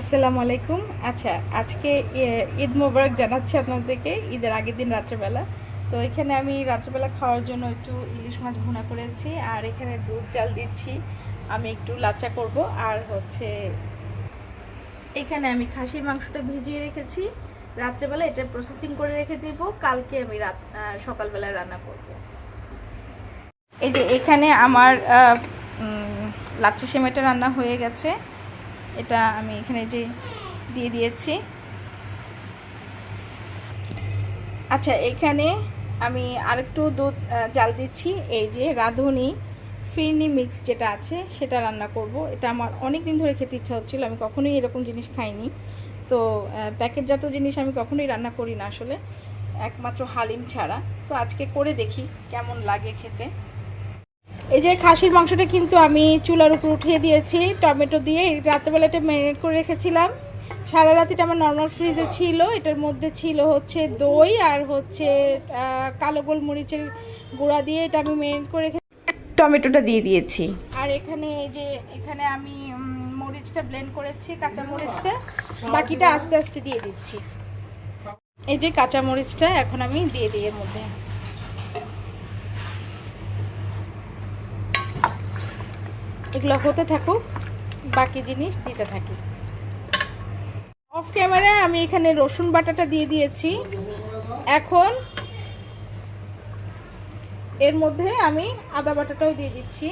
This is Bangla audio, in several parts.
আসসালামু আলাইকুম। আচ্ছা আজকে ঈদ মোবারক জানাচ্ছি আপনাদেরকে, ঈদের আগের দিন রাত্রেবেলা। তো এখানে আমি রাত্রেবেলা খাওয়ার জন্য একটু ইলিশ মাছ ভুনা করেছি, আর এখানে দুধ জাল দিচ্ছি। আমি একটু লাচা করব, আর হচ্ছে এখানে আমি খাসির মাংসটা ভিজিয়ে রেখেছি। রাত্রেবেলা এটা প্রসেসিং করে রেখে দিব, কালকে আমি রাত সকালবেলা রান্না করব। এই যে এখানে আমার লাচ্চা সেমাইটা রান্না হয়ে গেছে। এটা আমি এখানে যে দিয়ে দিয়েছি। আচ্ছা এখানে আমি আরেকটু দুধ জাল দিচ্ছি। এই যে রাঁধুনি ফিরনি মিক্স যেটা আছে, সেটা রান্না করব। এটা আমার অনেক দিন ধরে খেতে ইচ্ছা হচ্ছিল, আমি কখনোই এরকম জিনিস খাইনি। তো প্যাকেটজাত জিনিস আমি কখনোই রান্না করি না আসলে। একমাত্র হালিম ছাড়া। তো আজকে করে দেখি কেমন লাগে খেতে। এই যে খাসির মাংসটা কিন্তু আমি চুলার উপর উঠিয়ে দিয়েছি টমেটো দিয়ে। রাত্রেবেলা এটা ম্যারিনেট করে রেখেছিলাম। সারা রাত এটা আমার নর্মাল ফ্রিজে ছিল। এটার মধ্যে ছিল হচ্ছে দই আর হচ্ছে কালো গোলমরিচের গুঁড়া দিয়ে এটা আমি ম্যারিনেট করে রেখে টমেটোটা দিয়ে দিয়েছি। আর এখানে এই যে এখানে আমি মরিচটা ব্লেন্ড করেছি কাঁচা মরিচটা। বাকিটা আস্তে আস্তে দিয়ে দিচ্ছি। এই যে কাঁচা মরিচটা এখন আমি দিয়ে দিই এর মধ্যে। এগুলো হতে থাকুক, বাকি জিনিস দিতে থাকি। অফ ক্যামেরায় আমি এখানে রসুন বাটাটা দিয়ে দিয়েছি। এখন এর মধ্যে আমি আদা বাটাটাও দিয়ে দিচ্ছি।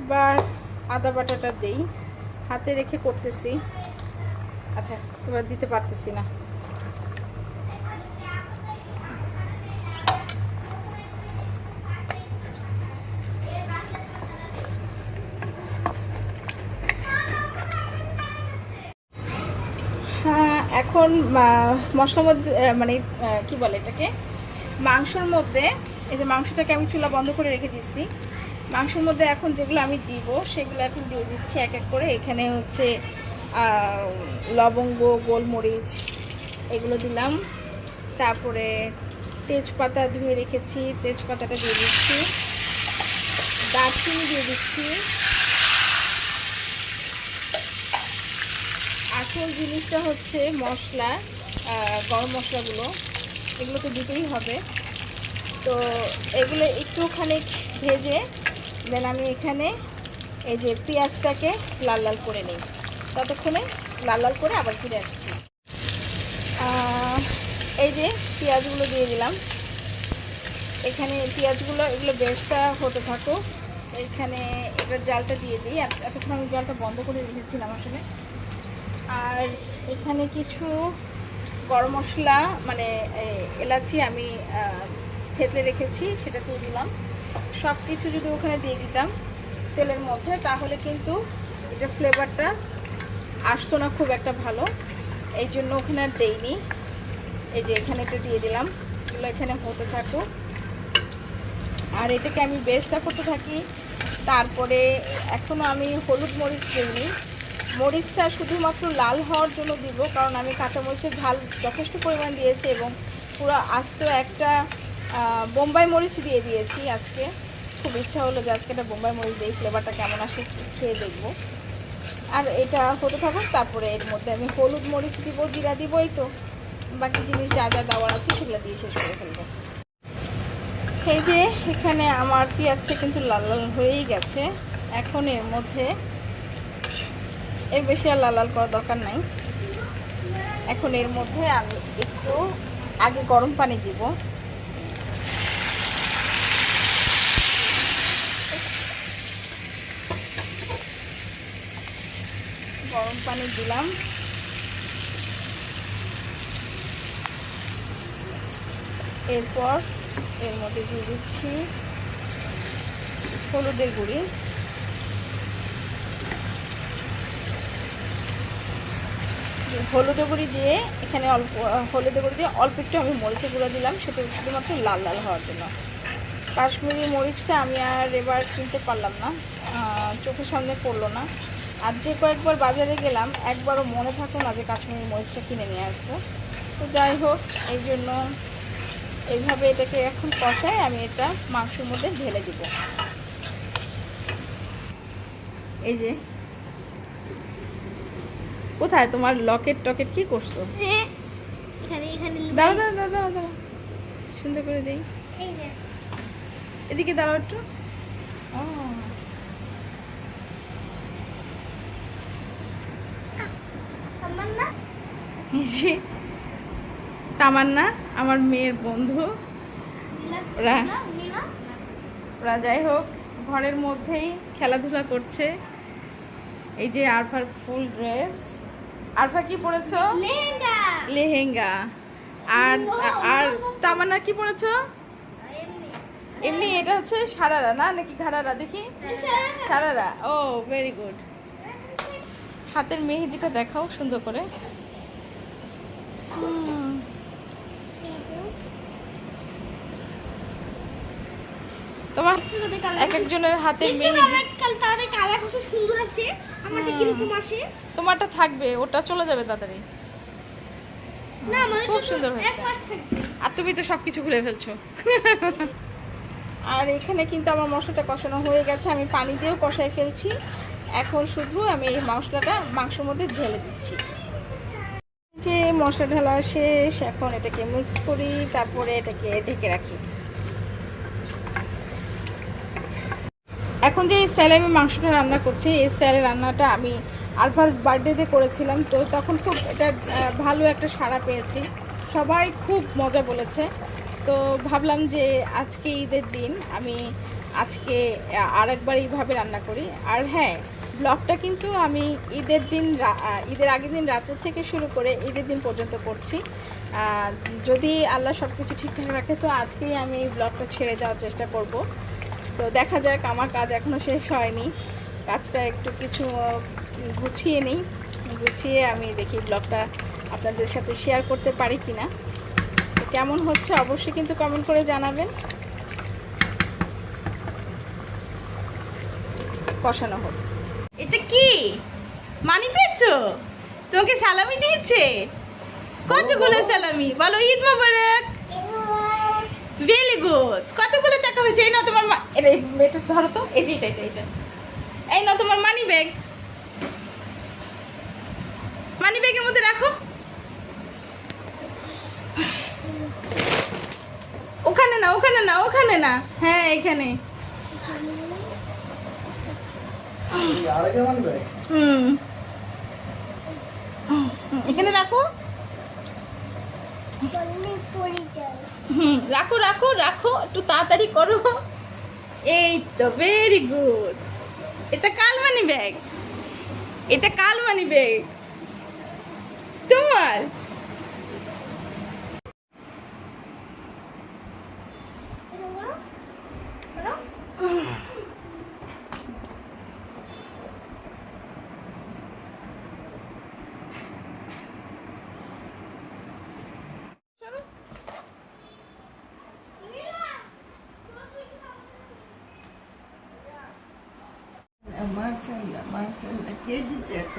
এবার আদা বাটাটা দেই। হাতে রেখে করতেছি। আচ্ছা এবার দিতে পারতেছি না। এখন মশলার মধ্যে মানে কি বলে এটাকে? মাংসর মধ্যে, এই যে মাংসটাকে আমি চুলা বন্ধ করে রেখে দিচ্ছি মাংসের মধ্যে এখন যেগুলো আমি দিব, সেগুলো এখন দিয়ে দিচ্ছি এক এক করে। এখানে হচ্ছে লবঙ্গ, গোলমরিচ, এগুলো দিলাম। তারপরে তেজপাতা ধুয়ে রেখেছি, তেজপাতাটা দিয়ে দিচ্ছি। দারচিনি দিয়ে দিচ্ছি। আসল জিনিসটা হচ্ছে মশলা গরম মশলাগুলো। এগুলো তো দিতেই হবে। তো এগুলো একটুখানি ভেজে দেন আমি এখানে এই যে পেঁয়াজটাকে লাল লাল করে নিই। ততক্ষণে লাল লাল করে আবার ফিরে আসছি। এই যে পেঁয়াজগুলো দিয়ে দিলাম। এখানে পেঁয়াজগুলো, এগুলো বেশটা হতে থাকো এখানে এবার জালটা দিয়ে দিই। এত- এতক্ষণ আমি জলটা বন্ধ করে রেখেছিলাম আসলে। আর এখানে কিছু গরম মশলা মানে এলাচি আমি থেতলে রেখেছি, সেটা দিয়ে দিলাম। সব কিছু যদি ওখানে দিয়ে দিতাম তেলের মধ্যে, তাহলে কিন্তু এটা ফ্লেভারটা আসতো না খুব একটা ভালো। এই জন্য ওখানে আর দেইনি। এই যে এখানে একটু দিয়ে দিলাম। এগুলো এখানে হতে থাকুক। আর এটাকে আমি বেশটা করতে থাকি। তারপরে এখনও আমি হলুদ মরিচ দিইনি। মরিচটা শুধুমাত্র লাল হওয়ার জন্য দিব, কারণ আমি কাঁচা মরিচের ঝাল যথেষ্ট পরিমাণ দিয়েছি এবং পুরো আস্ত একটা বোম্বাই মরিচ দিয়ে দিয়েছি আজকে। খুব ইচ্ছা হলো যে আজকে একটা বোম্বাই মরিচ দিই ফ্লেভারটা কেমন আসে খেয়ে দেখব। আর এটা হতে থাকুক, তারপরে এর মধ্যে আমি হলুদ মরিচ দিব, জিরা দিব, এই তো। বাকি জিনিস যা যা দেওয়ার আছে সেগুলো দিয়ে শেষ করে ফেলব। এই যে এখানে আমার পেঁয়াজটা কিন্তু লাল লাল হয়েই গেছে। এখন এর মধ্যে এর বেশি আর লাল লাল করার দরকার নাই। এখন এর মধ্যে আমি একটু আগে গরম পানি দিব। গরম পানি দিলাম। এরপর এর মধ্যে দিয়ে দিচ্ছি হলুদের গুঁড়ি। যে হলুদের গুঁড়ি দিয়ে এখানে অল্প আহ, হলুদের গুঁড়ি দিয়ে অল্প একটু আমি মরিচের গুঁড়ো দিলাম সেটা শুধুমাত্র লাল লাল হওয়ার জন্য। কাশ্মীরি মরিচটা আমি আর এবার চিনতে পারলাম না চোখের সামনে পড়ল না। আর যে কয়েকবার বাজারে গেলাম একবারও মনে থাকল না যে কাশ্মীরি মরিচটা কিনে নিয়ে আসব। তো যাই হোক এই জন্য এইভাবে এটাকে এখন কষায় আমি এটা মাংসের মধ্যে ঢেলে দিব। এই যে কোথায়? তোমার লকেট টকেট কি করছ? দাঁড়া দাঁড়া দাঁড়া দাঁড়া সুন্দর করে দেই। এদিকে দাঁড়াও একটু। তামান্না? আমার মেয়ের বন্ধু। ওরা ওরা যাই হোক ঘরের মধ্যেই খেলাধুলা করছে। এই যে আরফার ফুল ড্রেস। আরফা কি পরেছো লেহেঙ্গা। লেহেঙ্গা। আর আর তামান্না কি পরেছো এমনি। এটা হচ্ছে সারারা না? নাকি ঘাড়ারা? দেখি। সারারা। ও ভেরি গুড হাতের মেহেদিটা দেখাও সুন্দর করে। হুম, তোমার এক একজনের হাতের মেহেদি আমার কাল তাদের কালার কত সুন্দর আসে আমারটা কীরকম আসে? তোমারটা থাকবে ওটা চলে যাবে তাড়াতাড়ি। খুব সুন্দর এক হয়েছে। আর তুমি তো সব কিছু খুলে ফেলছো। আর এখানে কিন্তু আমার মশলাটা কষানো হয়ে গেছে আমি পানি দিয়েও কষাই ফেলছি। এখন শুধু আমি এই মশলাটা মাংসের মধ্যে ঢেলে দিচ্ছি। যে মশলা ঢালা শেষ এখন এটাকে মিক্স করি তারপরে এটাকে ঢেকে রাখি। এখন যে এই স্টাইলে আমি মাংসটা রান্না করছি, এই স্টাইলের রান্নাটা আমি আলফার বার্থডেতে করেছিলাম, তো তখন খুব এটা ভালো একটা সাড়া পেয়েছি। সবাই খুব মজা বলেছে। তো ভাবলাম যে আজকে ঈদের দিন আমি আজকে আরেকবার এইভাবে রান্না করি। আর হ্যাঁ ব্লগটা কিন্তু আমি ঈদের দিন ঈদের আগের দিন রাতের থেকে শুরু করে ঈদের দিন পর্যন্ত করছি। যদি আল্লাহ সব কিছু ঠিকঠাক রাখে, তো আজকেই আমি এই ব্লগটা ছেড়ে দেওয়ার চেষ্টা করব। তো দেখা যাক আমার কাজ এখনও শেষ হয়নি। কাজটা একটু কিছু গুছিয়ে নিই। গুছিয়ে আমি দেখি ব্লগটা আপনাদের সাথে শেয়ার করতে পারি কি না কেমন হচ্ছে অবশ্যই কিন্তু কমেন্ট করে জানাবেন। কষানো হোক। এটা কি? মানি পেয়েছ? তোমাকে সালামি দিয়েছে? কতগুলো সালামি? বলো ঈদ মোবারক। ভেরি গুড কতগুলো টাকা হয়েছে। এই না তোমার এটা এটা ধরো তো। এই যে এটা এটা এই না তোমার মানি ব্যাগ মানি ব্যাগের মধ্যে রাখো। ওখানে না ওখানে না ওখানে না। হ্যাঁ এখানে। হুম। এখানে রাখো। রাখো রাখো রাখো, একটু তাড়াতাড়ি করো। এই তো ভেরি গুড এটা কালমানি ব্যাগ এটা কালমানি ব্যাগ তোমার? মাশাল্লাহ মাশাল্লাহ কে দিচ্ছে এত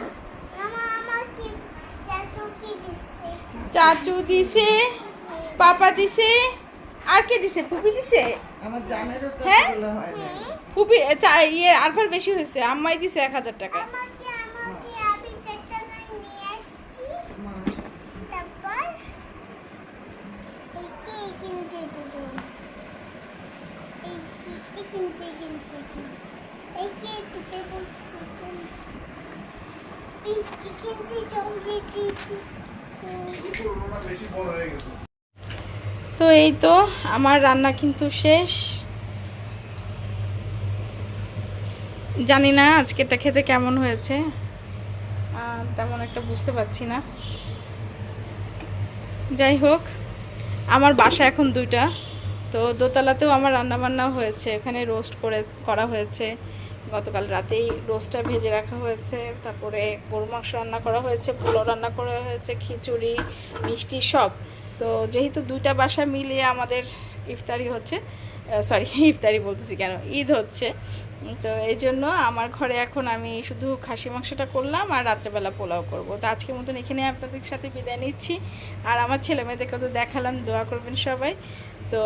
চাচু কি দিচ্ছে চাচু দিছে পাপা দিছে আর কে দিছে ফুপি দিছে আমার জানেরও তো হ্যাঁ? হয় না ফুপি চা- ইয়ে আরফার বেশি হয়েছে আম্মাই দিছে এক হাজার টাকা আমাকে আমাকে তো এই তো, আমার রান্না কিন্তু শেষ। জানি না আজকেরটা খেতে কেমন হয়েছে। তেমন একটা বুঝতে পারছি না। যাই হোক, আমার বাসা এখন দুইটা। তো দোতলাতেও আমার রান্না বান্না হয়েছে, এখানে রোস্ট করে, করা হয়েছে। গতকাল রাতেই রোস্টটা ভেজে রাখা হয়েছে, তারপরে গরু মাংস রান্না করা হয়েছে, পোলাও রান্না করা হয়েছে, খিচুড়ি, মিষ্টি সব। তো যেহেতু দুইটা বাসা মিলিয়ে আমাদের ইফতারি হচ্ছে সরি ইফতারি বলতেছি কেন? ঈদ হচ্ছে। তো এই জন্য আমার ঘরে এখন আমি শুধু খাসি মাংসটা করলাম আর রাত্রেবেলা পোলাও করব। তো আজকের মতন এখানে আপনাদের সাথে বিদায় নিচ্ছি। আর আমার ছেলে মেয়েদেরকে তো দেখালাম, দোয়া করবেন সবাই। তো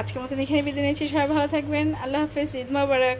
আজকের মতন এখানে বিদায় নিচ্ছি। সবাই ভালো থাকবেন। আল্লাহ হাফেজ। ঈদ মোবারক।